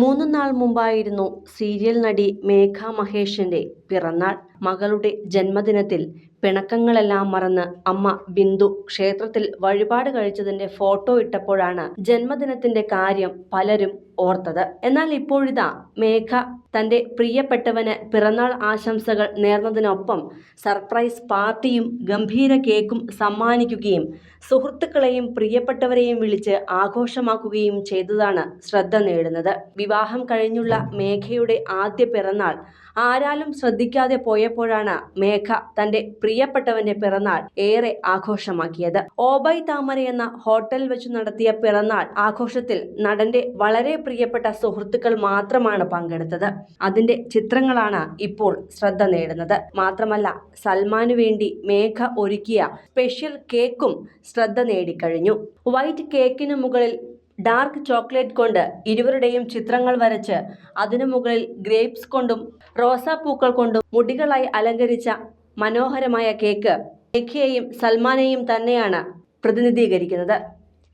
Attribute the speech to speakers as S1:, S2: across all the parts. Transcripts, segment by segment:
S1: മൂന്നു നാൾ മുമ്പായിരുന്നു സീരിയൽ നടി മേഘ മഹേഷിന്റെ പിറന്നാൾ. മകളുടെ ജന്മദിനത്തിൽ പിണക്കങ്ങളെല്ലാം മറന്ന് അമ്മ ബിന്ദു ക്ഷേത്രത്തിൽ വഴിപാട് കഴിച്ചതിന്റെ ഫോട്ടോ ഇട്ടപ്പോഴാണ് ജന്മദിനത്തിന്റെ കാര്യം പലരും ഓർത്തത്. എന്നാൽ ഇപ്പോഴിതാ മേഘ തന്റെ പ്രിയപ്പെട്ടവന് പിറന്നാൾ ആശംസകൾ നേർന്നതിനൊപ്പം സർപ്രൈസ് പാർട്ടിയും ഗംഭീര കേക്കും സമ്മാനിക്കുകയും സുഹൃത്തുക്കളെയും പ്രിയപ്പെട്ടവരെയും വിളിച്ച് ആഘോഷമാക്കുകയും ചെയ്തതാണ് ശ്രദ്ധ നേടുന്നത്. വിവാഹം കഴിഞ്ഞുള്ള മേഘയുടെ ആദ്യ പിറന്നാൾ ആരാലും ശ്രദ്ധിക്കാതെ പോയപ്പോഴാണ് മേഘ തന്റെ പ്രിയപ്പെട്ടവന്റെ പിറന്നാൾ ഏറെ ആഘോഷമാക്കിയത്. ഓബൈ താമര എന്ന ഹോട്ടൽ വെച്ച് നടത്തിയ പിറന്നാൾ ആഘോഷത്തിൽ നടന്റെ വളരെ പ്രിയപ്പെട്ട സുഹൃത്തുക്കൾ മാത്രമാണ് പങ്കെടുത്തത്. അതിന്റെ ചിത്രങ്ങളാണ് ഇപ്പോൾ ശ്രദ്ധ നേടുന്നത്. മാത്രമല്ല സൽമാനു വേണ്ടി മേഘ ഒരുക്കിയ സ്പെഷ്യൽ കേക്കും ശ്രദ്ധ നേടിക്കഴിഞ്ഞു. വൈറ്റ് കേക്കിന് മുകളിൽ ഡാർക്ക് ചോക്ലേറ്റ് കൊണ്ട് ഇരുവരുടെയും ചിത്രങ്ങൾ വരച്ച് അതിനു മുകളിൽ ഗ്രേപ്സ് കൊണ്ടും റോസാപ്പൂക്കൾ കൊണ്ടും മുടികളായി അലങ്കരിച്ച മനോഹരമായ കേക്ക് മേഘയെയും സൽമാനെയും തന്നെയാണ് പ്രതിനിധീകരിക്കുന്നത്.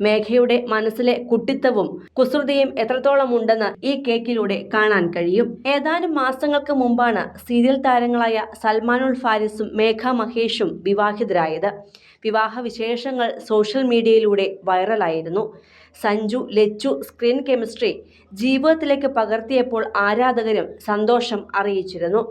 S1: മേഘയുടെ മനസ്സിലെ കുട്ടിത്തവും കുസൃതിയും എത്രത്തോളം ഉണ്ടെന്ന് ഈ കേക്കിലൂടെ കാണാൻ കഴിയും. ഏതാനും മാസങ്ങൾക്ക് മുമ്പാണ് സീരിയൽ താരങ്ങളായ സൽമാനുൽ ഫാരിസും മേഘ മഹേഷും വിവാഹിതരായത്. വിവാഹ വിശേഷങ്ങൾ സോഷ്യൽ മീഡിയയിലൂടെ വൈറലായിരുന്നു. സഞ്ജു ലച്ചു സ്ക്രീൻ കെമിസ്ട്രി ജീവിതത്തിലേക്ക് പകർത്തിയപ്പോൾ ആരാധകരും സന്തോഷം അറിയിച്ചിരുന്നു.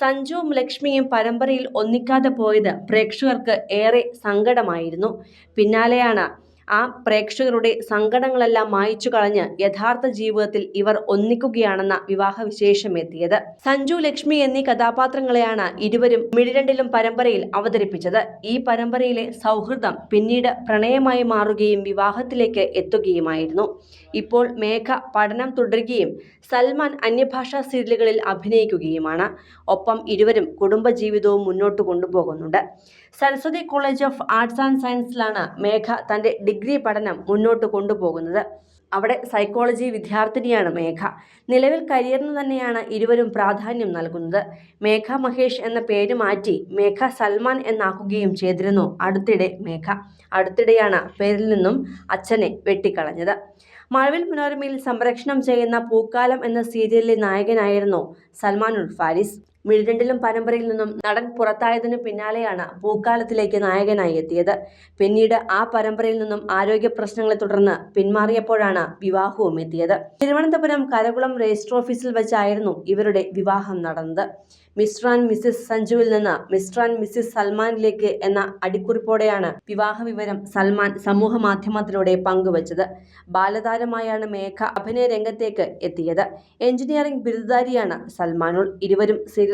S1: സഞ്ജുവും ലക്ഷ്മിയും പരമ്പരയിൽ ഒന്നിക്കാതെ പോയത് പ്രേക്ഷകർക്ക് ഏറെ സങ്കടമായിരുന്നു. പിന്നാലെയാണ് ആ പ്രേക്ഷകരുടെ സങ്കടങ്ങളെല്ലാം മായച്ചു കളഞ്ഞ് യഥാർത്ഥ ജീവിതത്തിൽ ഇവർ ഒന്നിക്കുകയാണെന്ന വിവാഹ വിശേഷം എത്തിയത്. സഞ്ജു ലക്ഷ്മി എന്നീ കഥാപാത്രങ്ങളെയാണ് ഇരുവരും മിഴിരണ്ടിലും പരമ്പരയിൽ അവതരിപ്പിച്ചത്. ഈ പരമ്പരയിലെ സൗഹൃദം പിന്നീട് പ്രണയമായി മാറുകയും വിവാഹത്തിലേക്ക് എത്തുകയുമായിരുന്നു. ഇപ്പോൾ മേഘ പഠനം തുടരുകയും സൽമാൻ അന്യഭാഷാ സീരിയലുകളിൽ അഭിനയിക്കുകയുമാണ്. ഒപ്പം ഇരുവരും കുടുംബജീവിതവും മുന്നോട്ട് കൊണ്ടുപോകുന്നുണ്ട്. Saraswati College of Arts and സയൻസിലാണ് Megha തന്റെ ഡിഗ്രി പഠനം മുന്നോട്ട് കൊണ്ടുപോകുന്നത്. അവിടെ സൈക്കോളജി വിദ്യാർത്ഥിനിയാണ് മേഘ. നിലവിൽ കരിയറിന് തന്നെയാണ് ഇരുവരും പ്രാധാന്യം നൽകുന്നത്. മേഘ മഹേഷ് എന്ന പേര് മാറ്റി മേഘ സൽമാൻ എന്നാക്കുകയും ചെയ്തിരുന്നു അടുത്തിടെ മേഘ. അടുത്തിടെയാണ് പേരിൽ നിന്നും അച്ഛനെ വെട്ടിക്കളഞ്ഞത്. മഴവിൽ മനോരമയിൽ സംരക്ഷണം ചെയ്യുന്ന പൂക്കാലം എന്ന സീരിയലിലെ നായകനായിരുന്നു സൽമാൻ ഫാരിസ്. മിഴിരണ്ടിലും പരമ്പരയിൽ നിന്നും നടൻ പുറത്തായതിനു പിന്നാലെയാണ് പൂക്കാലത്തിലേക്ക് നായകനായി എത്തിയത്. പിന്നീട് ആ പരമ്പരയിൽ നിന്നും ആരോഗ്യ പ്രശ്നങ്ങളെ തുടർന്ന് പിന്മാറിയപ്പോഴാണ് വിവാഹവും എത്തിയത്. തിരുവനന്തപുരം കരകുളം രജിസ്റ്റർ ഓഫീസിൽ വെച്ചായിരുന്നു ഇവരുടെ വിവാഹം നടന്നത്. മിസ്റ്റർ ആൻഡ് മിസ്സിസ് സഞ്ജുവിൽ നിന്ന് മിസ്റ്റർ ആൻഡ് മിസ്സിസ് സൽമാനിലേക്ക് എന്ന അടിക്കുറിപ്പോടെയാണ് വിവാഹ വിവരം സൽമാൻ സമൂഹ മാധ്യമത്തിലൂടെ പങ്കുവച്ചത്. ബാലതാരമായാണ് മേഘ അഭിനയ രംഗത്തേക്ക് എത്തിയത്. എഞ്ചിനീയറിംഗ് ബിരുദധാരിയാണ് സൽമാനുൾ. ഇരുവരും സീരിയൽ